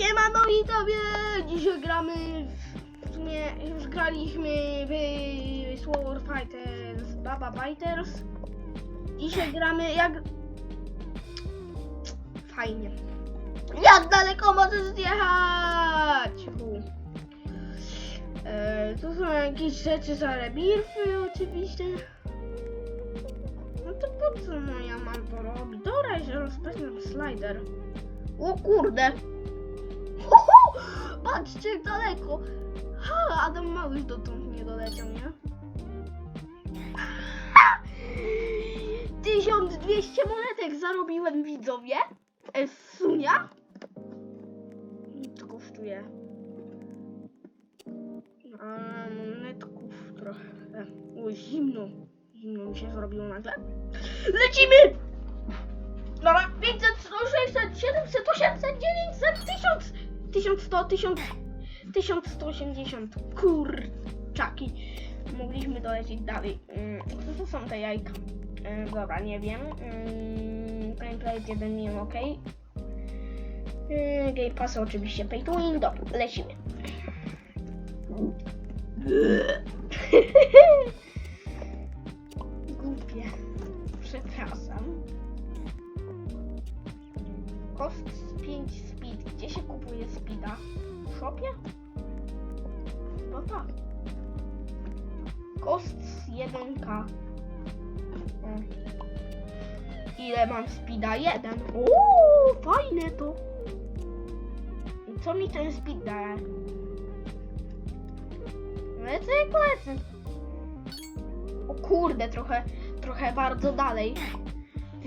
Siemano i tobie! Dzisiaj gramy, w sumie już graliśmy w Sword Fighters, Baba Fighters. Dzisiaj gramy jak... Fajnie. Jak daleko możesz zjechać? Fu. E, tu są jakieś rzeczy za rebirfy oczywiście. No to po co no ja mam to robić? Dobra, się rozpędzę slider. O kurde! Patrzcie daleko! Ha, Adam Małysz dotąd nie doleciał, nie? Ha! 1200 monetek zarobiłem widzowie! E, Sunia? To kosztuje. A, monetków trochę. O, zimno. Zimno mi się zrobiło nagle. Lecimy! Dobra, 500, 100, 600, 700, 800, 900, 1000, 1100, 1000, 1180. Kurczaki. Mogliśmy dolecieć dalej. Mm, Co to są te jajka? Mm, Dobra, nie wiem. Mm, Gameplay 1 nie ok. Game Pass oczywiście pay to win. Dobra, lecimy. Głupie. Przepraszam. Kost 5 speed. Gdzie się kupuje speeda? W shopie? No tak. Kost 1k. O. Ile mam speeda? Jeden. Uuu, fajne to. Co mi ten speed daje? Lecę jak lecę. O kurde, trochę, trochę bardzo dalej.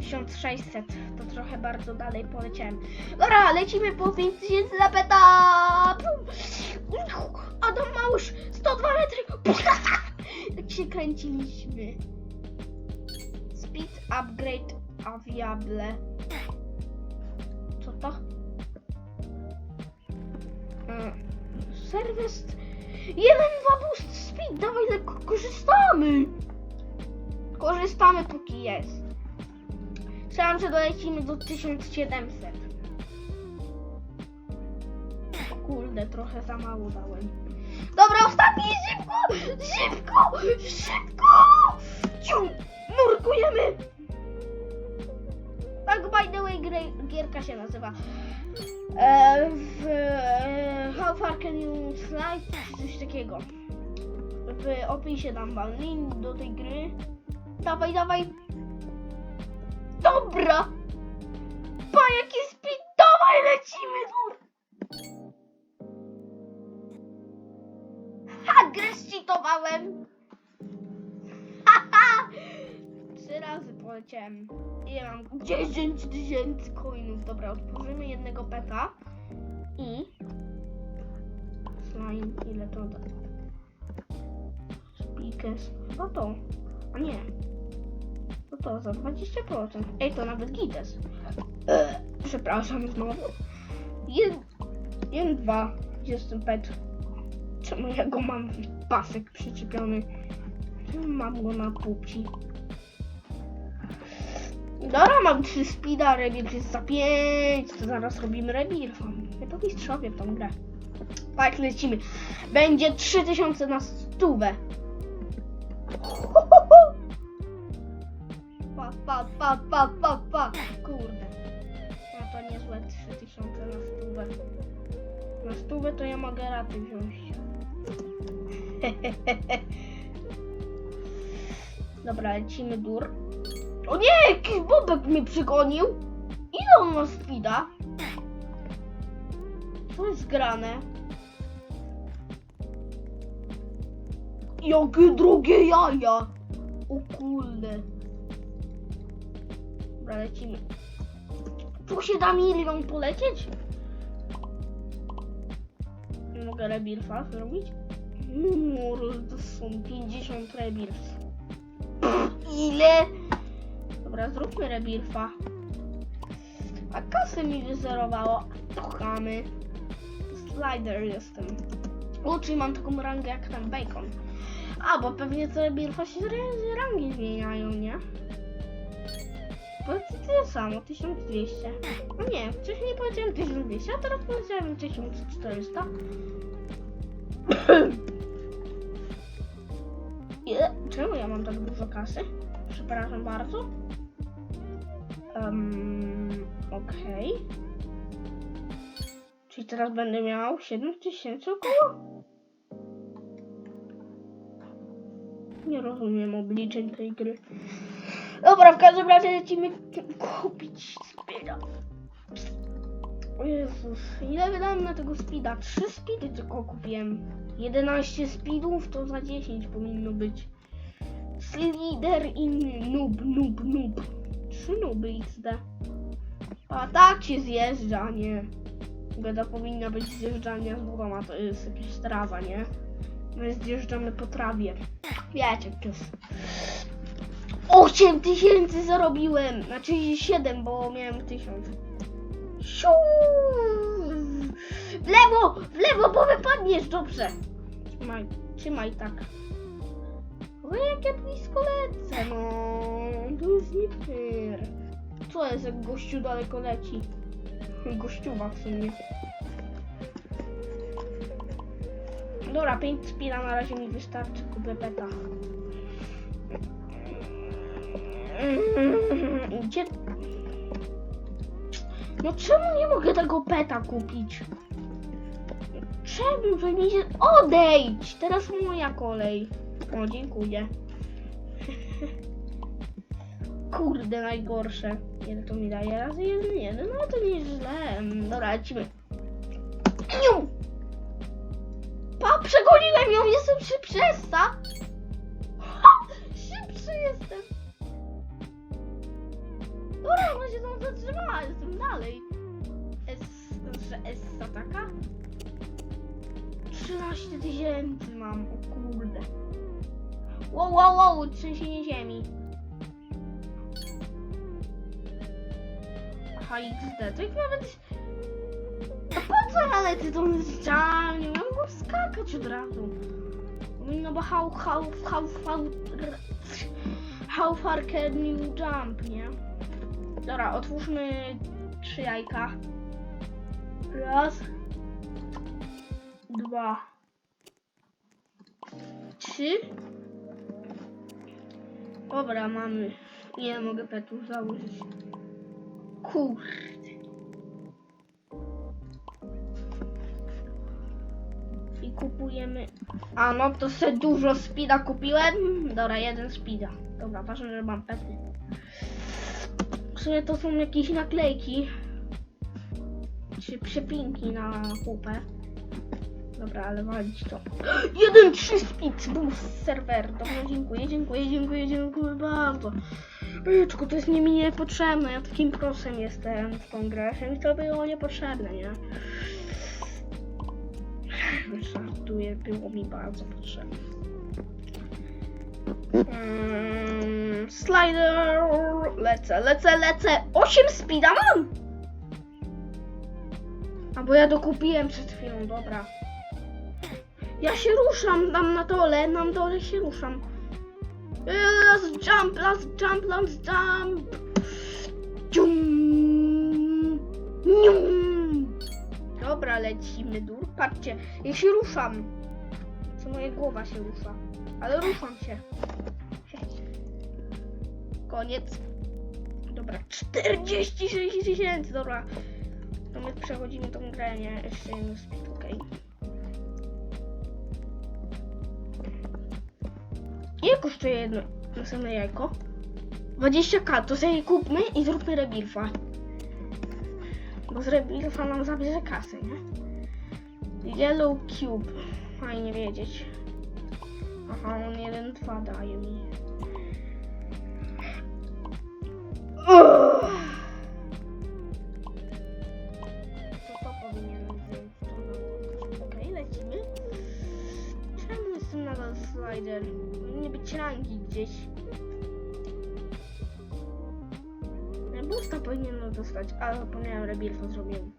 1600, to trochę bardzo dalej poleciałem. Dobra, lecimy po 5000 zapeta! Adam Małysz, 102 metry! Jak się kręciliśmy. Speed upgrade available. Co to? E, Serwis 1-2 boost speed, dawaj korzystamy! Korzystamy póki jest. Myślałam, że dolecimy do 1700. O kurde, trochę za mało dałem. Dobra, ostatni, szybko! Szybko! Szybko! Ciu! Nurkujemy! Tak, by the way, gierka się nazywa. E, w, e, how far can you slide? Coś takiego. W opisie dam wam link do tej gry. Dawaj, dawaj. Dobra! Pa, jaki speed! Dawaj, lecimy! Ha, grę zcheatowałem! Haha! Trzy razy poleciałem. I mam 10 tysięcy coinów. Dobra, otworzymy jednego peta. I... Slime, ile to da? Speakers. Chyba to. A nie. No to za 20%. Ej, to nawet gites. E, przepraszam znowu. Jeden, jeden, dwa. Gdzie jest ten pet? Czemu ja go mam w pasek przyczepiony? Czemu mam go na płci? Dobra, mam 3 speeda, rebirth jest za 5. To zaraz robimy rebirth. Ja to mistrzowie w tą grę. Tak, lecimy. Będzie 3000 na stówę. Pa, pa, pa, pa, pa, pa. Kurde. No to niezłe 3000 na stówę. Na stówę to ja mogę raty wziąć. Dobra, lecimy dur. O nie, jakiś bobek mnie przygonił. Ile on ma speeda? Co jest grane? Jakie drugie jaja! O kurde. Dobra, lecimy. Tu się da milion polecieć? Nie mogę rebirfa zrobić? No, to są 50 rebirf. Ile? Dobra, zróbmy rebirfa. A kasy mi wyzerowało. Kochamy. Slider jestem. O, czyli mam taką rangę jak ten bacon. A, bo pewnie co rebirfa się rangi zmieniają, nie? Powiedz tyle samo, 1200. No nie, wcześniej powiedziałem 1200, a teraz powiedziałem 1400. Ile? Czemu ja mam tak dużo kasy? Przepraszam bardzo. Um, Okej. Czyli teraz będę miał 7000 około? Nie rozumiem obliczeń tej gry. Dobra, w każdym razie lecimy kupić speeda. Jezus, ile wydałem na tego speeda? 3 speedy tylko kupiłem. 11 speedów to za 10 powinno być. Slider i noob, noob, noob. 3 nuby XD. A tak się zjeżdża, nie. Beda powinna być zjeżdżania z wodą, a to jest jakaś trawa, nie? My zjeżdżamy po trawie. Wiecie, jak to jest. 8 tysięcy zarobiłem! Znaczy 7, bo miałem 1000. Siu! W lewo! W lewo, bo wypadniesz! Dobrze. Trzymaj, trzymaj tak. O, jak ja blisko lecę, no. To jest nie. Co jest, jak gościu daleko leci? Gościuwa w sumie. Dobra, 5 spina na razie mi wystarczy, kupię peta. Gdzie... No czemu nie mogę tego peta kupić? Czemu mi się... Odejdź! Teraz moja kolej. O, dziękuję. Kurde, najgorsze. Ile to mi daje? Razy jeden, jeden. No to nieźle. Mm, Dobra, lecimy. Niu! Pa, przegoniłem ją! Jestem szybszy! Szybszy jestem! Zatrzymała, jestem dalej. S, że Essa taka? 13 tysięcy mam, o kurde. Wow, wow, wow, trzęsienie ziemi. Aha, XD, to ich nawet... A po co ale ty tą zjeżdżalnią? Ja mogę skakać od razu. No bo how, how, how, how, how far can you jump, nie? Dobra, otwórzmy trzy jajka. Raz. Dwa. Trzy. Dobra, mamy. Nie mogę petów założyć. Kurde. I kupujemy. A no to se dużo speeda kupiłem. Dobra, jeden speeda. Dobra, ważne, że mam pety. Sumie to są jakieś naklejki. Czy przepinki na kupę. Dobra, ale walić to. Jeden trzy speed boost serwer. Dobra, dziękuję, dziękuję, dziękuję, dziękuję bardzo. Byczku, to jest nie mi niepotrzebne. Ja takim prosem jestem w tą grę. Mi to było niepotrzebne, nie? Żartuję, było mi bardzo potrzebne. Mm, slider. Lecę, lecę, lecę. 8 speeda mam! A bo ja dokupiłem przed chwilą, dobra. Ja się ruszam tam na dole, na dole się ruszam. Jump, last jump, last jump. Cium. Nium. Dobra, lecimy dur. Patrzcie, ja się ruszam. Co moja głowa się rusza. Ale ruszam się. Koniec. Dobra, 46 tysięcy, dobra. To my przechodzimy tą grę, nie? Jeszcze jeden speed, okej. Ile kosztuje jedno następne jajko? 20k, to sobie kupmy i zróbmy rebirfa. Bo z rebirfa nam zabierze kasę, nie? Yellow Cube. Fajnie wiedzieć. Aha, on jeden, dwa daje mi. Uff. To to powinienem wziąć. Okej, lecimy. Czemu jestem nadal slider? Nie być rangi gdzieś. Boosta powinienem dostać, ale zapomniałem rebirfa zrobiłem.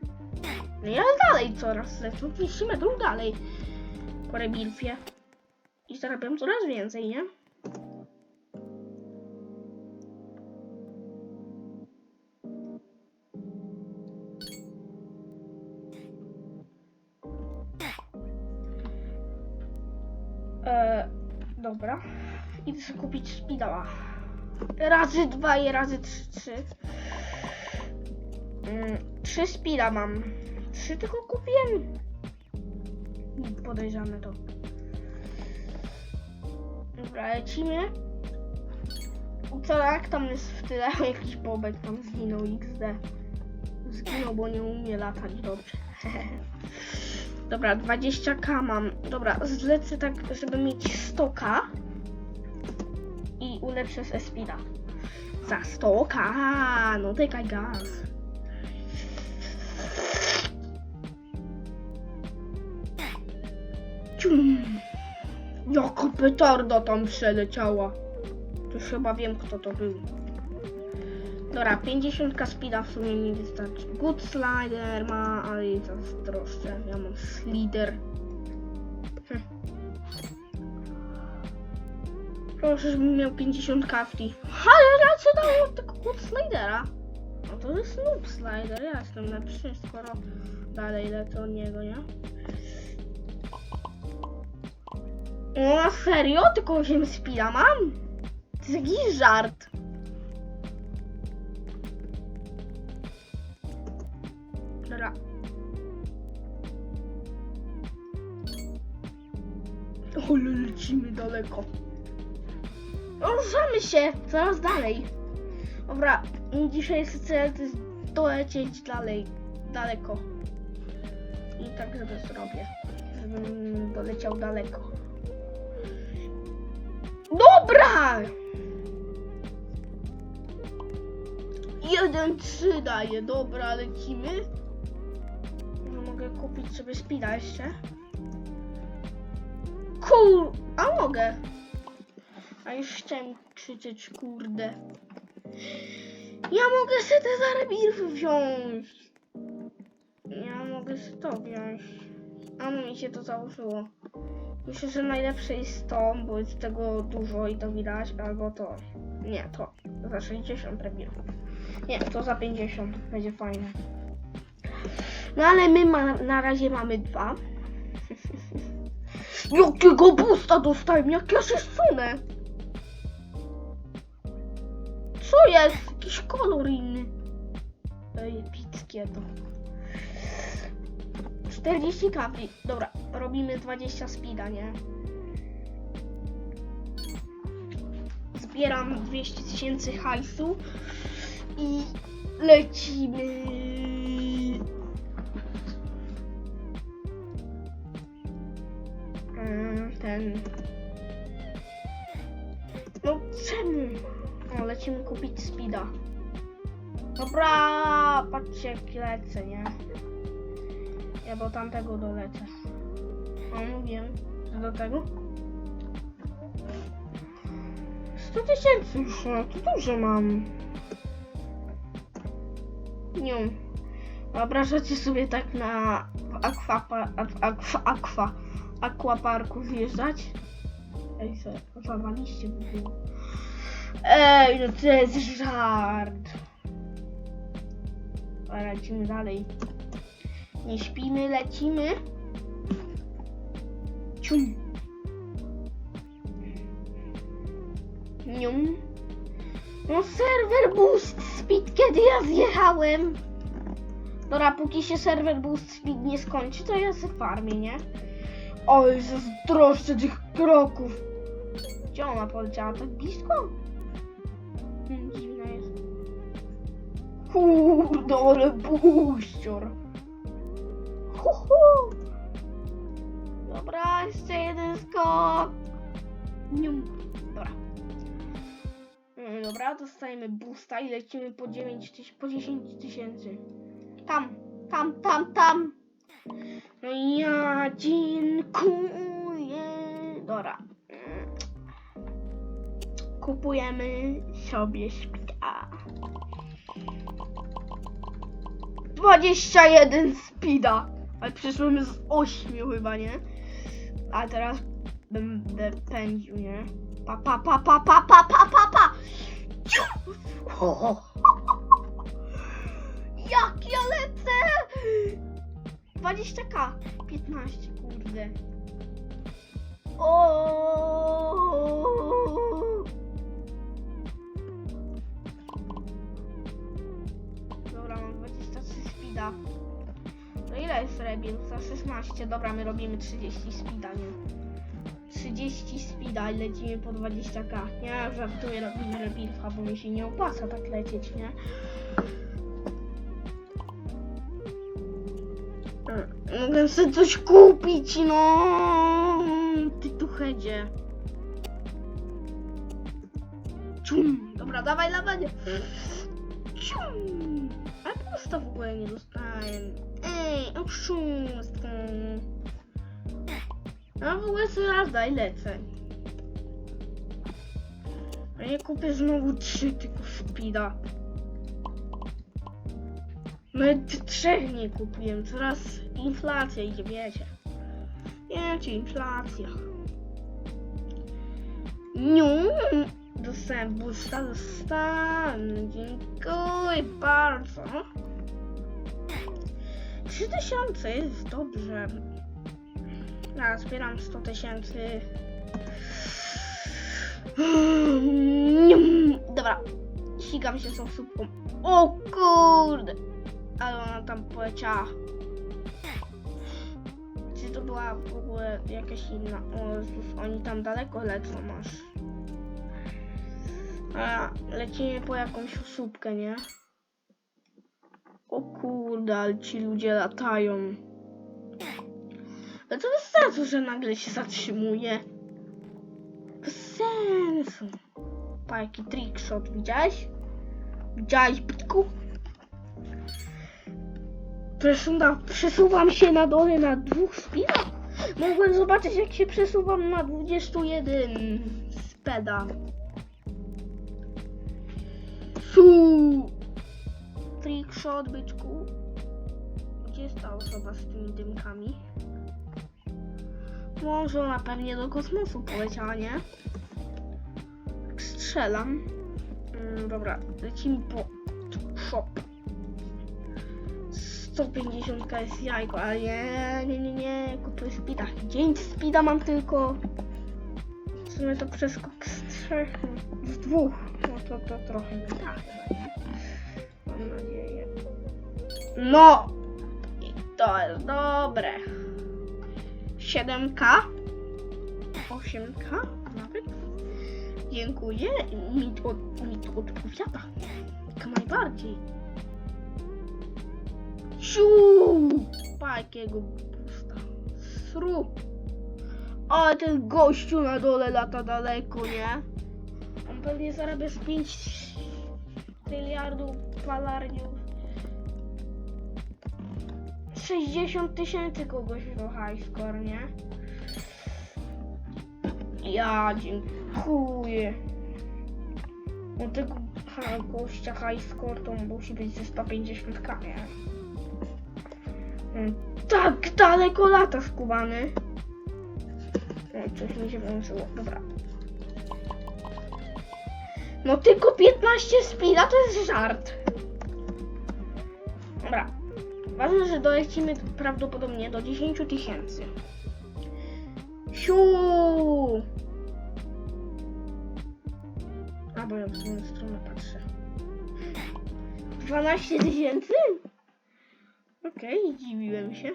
No i ale dalej coraz lecą, 200 metrów dalej po rebirfie zarabiam coraz więcej, nie? E, dobra. Idę sobie kupić spidała. Razy dwa i razy trzy. trzy. Mm, trzy spida mam. Trzy tylko kupiłem. Podejrzane to. Dobra, lecimy. Co jak tam jest w tyle? Jakiś bobek tam zginął XD. Zginął, bo nie umie latać dobrze. Dobra, 20k mam. Dobra, zlecę tak, żeby mieć 100k i ulepszę se speeda. Za 100k, no tykaj gaz. Jaka petarda tam przeleciała. To już chyba wiem kto to był. Dobra, 50 speeda w sumie mi wystarczy. Good slider ma, ale jest zazdroszczę. Ja mam slider. Hm. Proszę, żebym miał 50 kafli. Ale co dało tego good slidera? No to jest noob slider, ja jestem lepszy, skoro dalej lecę od niego, nie? O, serio? Tylko 8 speeda mam? To jest jakiś żart. Dobra. Ale lecimy daleko. Ruszamy się coraz dalej. Dobra, dzisiejszy cel to jest dolecieć dalej, daleko. I tak, żeby zrobię. Żebym doleciał daleko. Dobra! Jeden trzy daje, dobra, lecimy. No, mogę kupić sobie spina jeszcze. Kur... A mogę. A już chciałem krzyczeć, kurde. Ja mogę sobie te zarabirwy wziąć. Ja mogę sobie to wziąć. A no mi się to założyło. Myślę, że najlepsze jest to, bo jest tego dużo i to widać, albo to. Nie, to. Za 60 rebirów. Nie, to za 50 będzie fajne. No ale my ma, na razie mamy dwa. Jakiego boosta dostałem? Jak ja się sunę? Co jest? Jakiś kolor inny. Ej, epickie to. 40 kapli. Dobra, robimy 20 speeda, nie? Zbieram 200 tysięcy hajsu i lecimy. Mm, Ten. No czemu? O, lecimy kupić speeda. Dobra, patrzcie jak lecę, nie? Ja do tamtego dolecę. O, mówiłem, że do tego. 100 tysięcy już, no to dużo mam. Nie. Wyobrażacie sobie tak na akwapa, akwa, akwa, akwaparku wjeżdżać? Ej, co, zawaliście by. Ej, no to jest żart. Lecimy dalej. Nie śpimy, lecimy. Cium. Nium. No serwer boost speed, kiedy ja zjechałem. Dobra, póki się serwer boost speed nie skończy, to ja se farmię, nie? Oj, zazdroszczę tych kroków. Gdzie ona poleciała? Tak blisko? Hmm, dziwna jest. Kurde, ale buścior. Hu, hu. Dobra, jeszcze jeden skok. Dobra. Mm, Dobra, dostajemy boosta i lecimy po 9 tyś- po 10 tysięcy. Tam, tam, tam, tam. No ja dziękuję. Dobra. Kupujemy sobie speeda. 21 speeda. Ale przyszłem z 8 chyba, nie? A teraz będę pędził, nie? Pa, pa, pa, pa, pa, pa, pa, pa, pa. Ho. Jak ja lecę! 20k. 15, kurde. O! Ile jest rebiel? Za 16. Dobra, my robimy 30 speeda, nie? 30 speeda i lecimy po 20k. Nie, żartuję, robimy rebilfa, bo mi się nie opłaca tak lecieć, nie? Mogę sobie coś kupić, no! Ty tu hedzie. Cium! Dobra, dawaj lawanie. Cium! Ale prosto w ogóle nie dostałem. Ej, oszustwo. A w ogóle sobie raz daj lecę. A nie kupię znowu trzy tylko speeda. Nawet trzech nie kupiłem. Coraz inflacja idzie, wiecie. Wiecie, inflacja. Niu! Dostałem boosta, dostałem. Dziękuję bardzo. 3000 jest dobrze. Ja zbieram 100 tysięcy. Dobra, ścigam się z osóbką. O kurde! Ale ona tam poleciała. Czy to była w ogóle jakaś inna? O Jezus, oni tam daleko lecą masz. A lecimy po jakąś osóbkę, nie? O kurde, ale ci ludzie latają. Ale to bez sensu, że nagle się zatrzymuje. Bez sensu. Pa, jaki trickshot, widziałeś? Widziałeś, bitku? Przesuwam, przesuwam się na dole na dwóch speedach. Mogłem zobaczyć, jak się przesuwam na 21 speda. Su! Trickshot, byczku. Gdzie jest ta osoba z tymi dymkami? Może ona pewnie do kosmosu poleciała, nie? Strzelam. Mm, dobra, lecimy po shop. 150 jest jajko, ale nie, nie, nie, nie, kupuję speeda. 9 speeda mam tylko. W sumie to przeskok z trzech, z dwóch. No to, to trochę nie tak nie? Mam nadzieję. No! I to jest dobre. 7K? 8K? Nawet? Dziękuję. Mi to, mi to odpowiada. Jak najbardziej. Ciu! Pa pusta. Sru. Ale ten gościu na dole lata daleko, nie? Pewnie zarabia z 5 miliardów palarniów. 60 tysięcy kogoś do high score, nie? Ja dziękuję. No tego gościa high score to musi być ze 150k, nie? Mm, Tak daleko lata skubany. O, coś mi się włączyło, dobra. No tylko 15 speeda to jest żart. Dobra. Ważne, że dolecimy prawdopodobnie do 10 tysięcy. Siu! A bo ja w drugą stronę patrzę. 12 tysięcy? Okej, zdziwiłem się.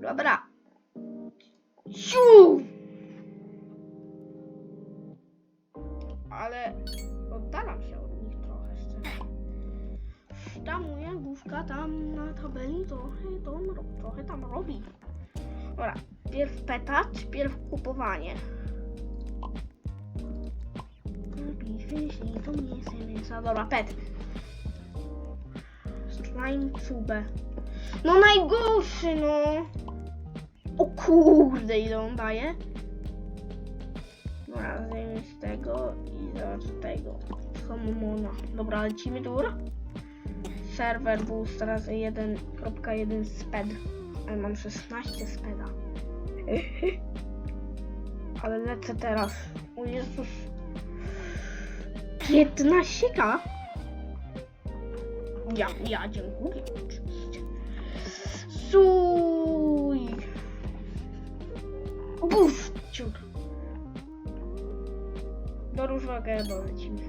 Dobra. Siu! Oddalam się od nich trochę szczerze. Ta moja główka tam na tabeli trochę, to, trochę tam robi. Dobra, pierw peta, czy pierw kupowanie? to nie jest mięsa. Dobra, pet. Slime cubę. No najgorszy, no. O kurde, ile on daje? Dobra, z tego z tego. Homomona. Dobra, lecimy dobra? Serwer boost teraz 1.1 sped. Ale mam 16 speda. Ale lecę teraz. O Jezus. 15k? Ja, ja dziękuję oczywiście. Suj. Buf, Do różowego lecimy.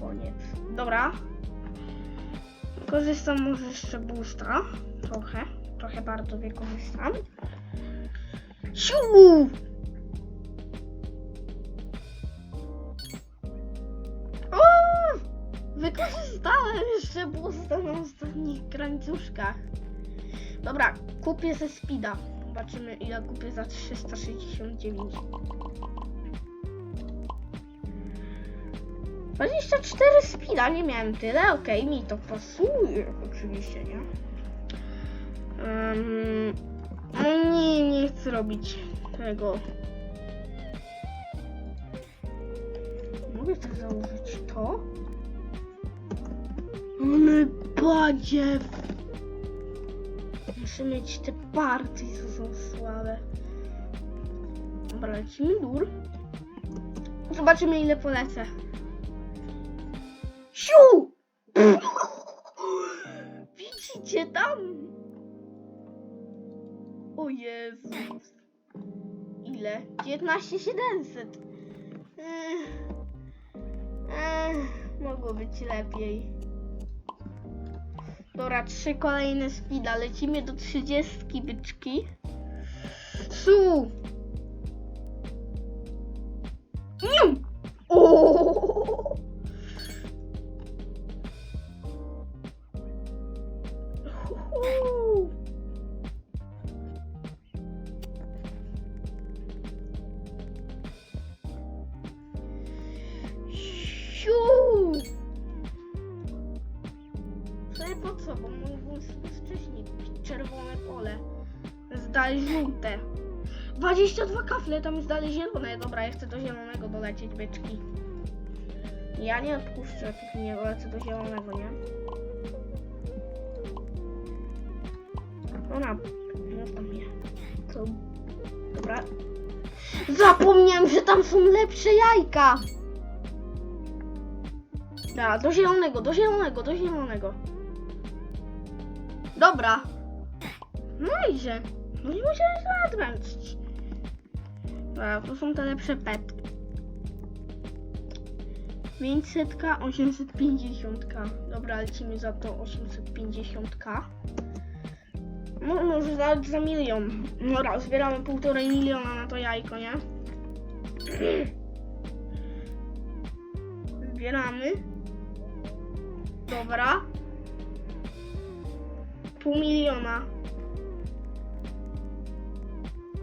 Koniec. Dobra. Korzystam może jeszcze boosta. Trochę. Trochę bardzo wykorzystam. Siu! O! Wykorzystałem jeszcze boosta na ostatnich krańcuszkach. Dobra, kupię ze speeda. Zobaczymy ile kupię za 369. 24 speeda, nie miałem tyle, okej, mi to pasuje, oczywiście, nie? Um, nie, nie chcę robić tego. Mogę tak założyć to? Ale badziew! Muszę mieć te partie, co są słabe. Dobra, lecimy dur. Zobaczymy ile polecę. Siu! Widzicie tam? O Jezus. Ile? 19700. Ech. Mogło być lepiej. Dobra, trzy kolejne speeda. Lecimy do 30 byczki. Su! 22 kafle, tam jest dalej zielone. Dobra, ja chcę do zielonego dolecieć, byczki. Ja nie odpuszczę, póki nie dolecę do zielonego, nie? Ona, zostaw mnie. Co? Dobra. Zapomniałem, że tam są lepsze jajka! Dobra, do zielonego, do zielonego, do zielonego. Dobra. No i że. No nie musiałem się. Dobra, to są te lepsze petki. 500, 850. Dobra, lecimy za to 850. No, może nawet za milion. Dobra, zbieramy półtorej miliona na to jajko, nie? Zbieramy. Dobra. Pół miliona.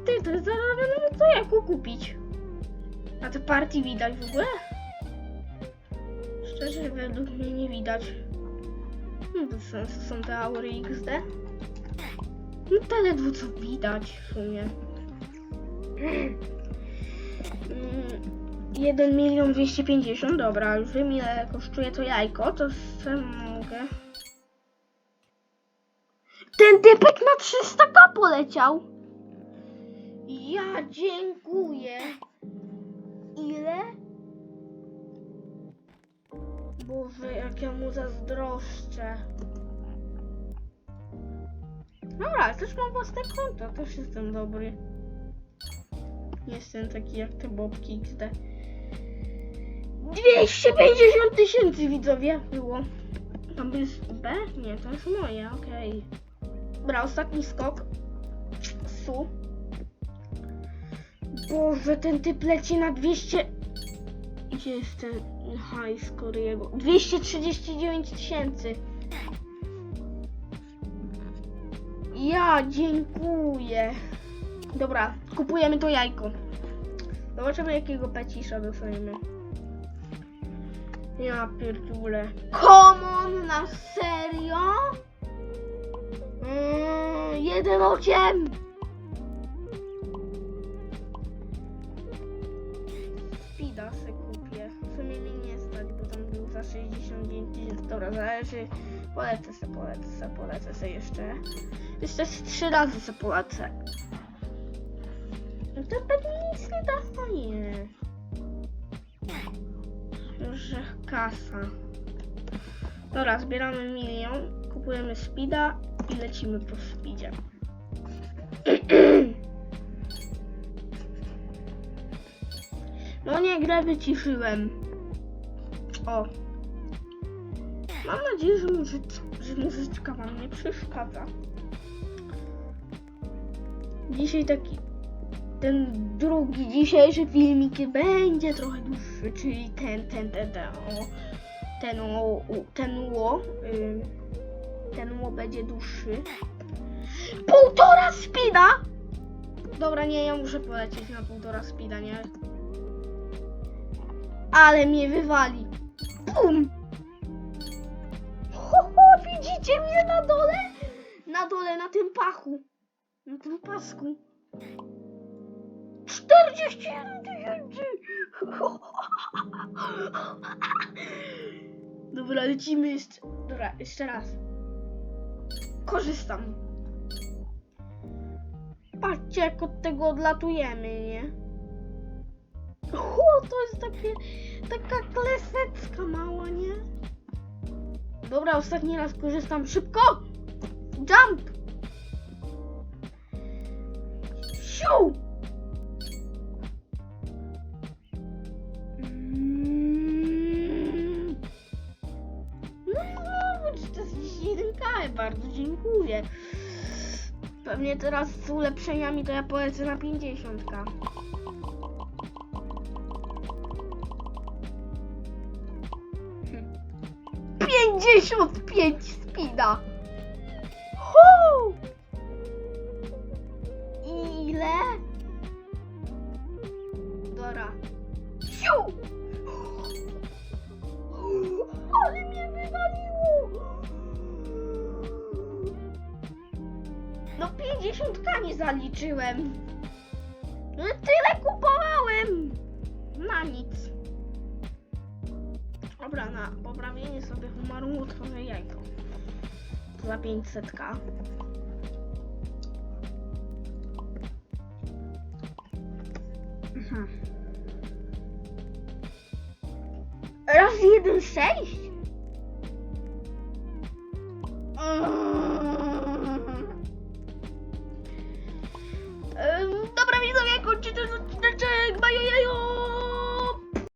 Ty, to zaraz będę co jajko kupić. A te partii widać w ogóle? Szczerze, według mnie nie widać. No bez sensu są te aury XD. No to ledwo co widać w sumie. Mm, 1 milion 250, dobra, już wiem ile kosztuje to jajko, to sobie mogę. Ten typek na 300k poleciał. Ja dziękuję. Ile? Boże, jak ja mu zazdroszczę. Dobra, też mam własne konto, też jestem dobry. Nie jestem taki jak te bobki XD. 250 tysięcy widzowie było. Tam jest B? Nie, to jest moje, okej. Dobra, ostatni skok. Su. Boże, ten typ leci na 200... Gdzie jest ten high score jego? 239 tysięcy. Ja dziękuję. Dobra, kupujemy to jajko. Zobaczymy jakiego pecisza dostaniemy. Ja pierdolę. Common na serio? Mm, jeden. Dobra, zależy. Polecę se, polecę se, polecę se jeszcze. Jeszcze trzy razy se polecę. No to pewnie nic nie daje. Że kasa. Dobra, zbieramy milion, kupujemy speeda i lecimy po speedzie. No nie, grę wyciszyłem. O, Mam nadzieję, że, że muzyczka wam nie przeszkadza. Dzisiaj taki ten drugi dzisiejszy filmik będzie trochę dłuższy, czyli ten, ten, ten, ten, o, ten, o, ten ło, ym, ten ło będzie dłuższy. Półtora spina! Dobra, nie, ja muszę polecieć na półtora spida, nie? Ale mnie wywali. Pum! Widzicie mnie na dole? Na dole, na tym pachu. Na tym pasku. 41 tysięcy! Dobra, lecimy jeszcze. Dobra, jeszcze raz. Korzystam. Patrzcie, jak od tego odlatujemy, nie? O, to jest takie, taka klesecka mała, nie? Dobra, ostatni raz korzystam szybko! Jump! Siu! Mm. No, no, no, bardzo dziękuję. Pewnie teraz z ulepszeniami to ja polecę na 50. 65 spina. Hu! Ile? Dora. Siu! Ale mnie wywaliło! No 50 nie zaliczyłem. To za